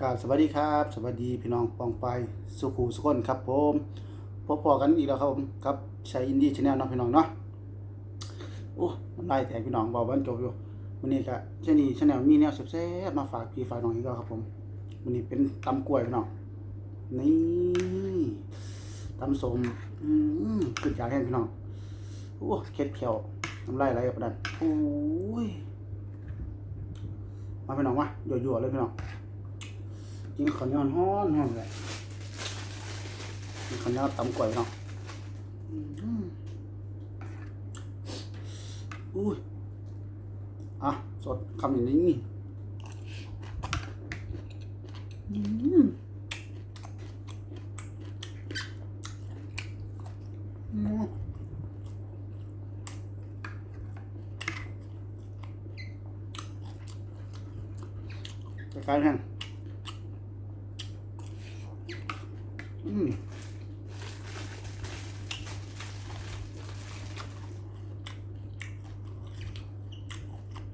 กราบสวัสดีครับ สวัสดีพี่น้องปองไปสุขูสุคนครับผมพบพอกันอีกแล้วครับผมครับชัยอินดี้ชาแนลเนาะพี่น้องเนาะโอ้มันไล่แตกพี่น้องบอกวันจบอยู่วันนี้ก็ชนีชาแนลมีแนวแซ่บๆมาฝากพี่ฝากน้องอีกแล้วครับผมวันนี้เป็นตำกล้วยพี่น้องนี่ตำสมอืมขึ้นจากแห้งพี่น้องโอ้เค็ดเขียวน้ำลายไหลกับดันโอ้ยมาพี่น้องมายั่วๆเลยพี่น้อง กินข้าวเหนียวฮ้อนฮ้อนเลยกินข้าวเหนียวตำกล้วยเนาะอืมอุ้ยอะสดคำอย่างนี้อืมอืมจะกายเป็น อืม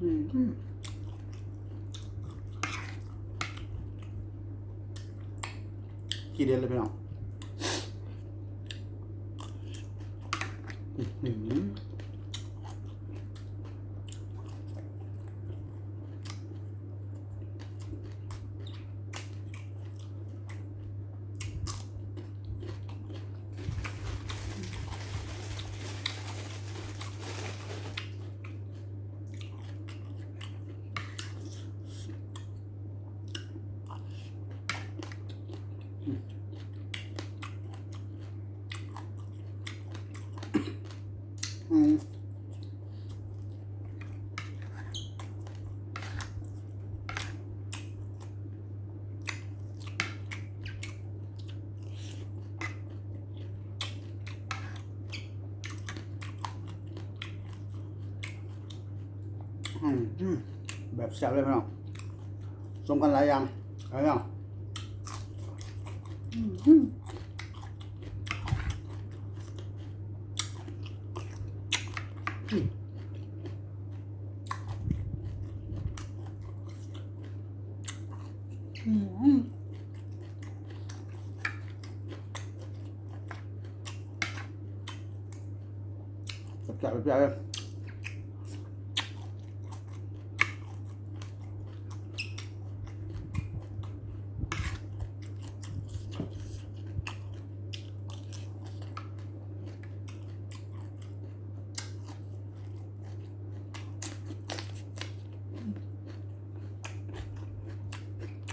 อืมกี่เดือนเลยพี่น้องอืม แบบแซ่บเลยพี่น้องสมกันหลายอย่างหลายอย่าง อืมอืมอืมแซ่บๆแบ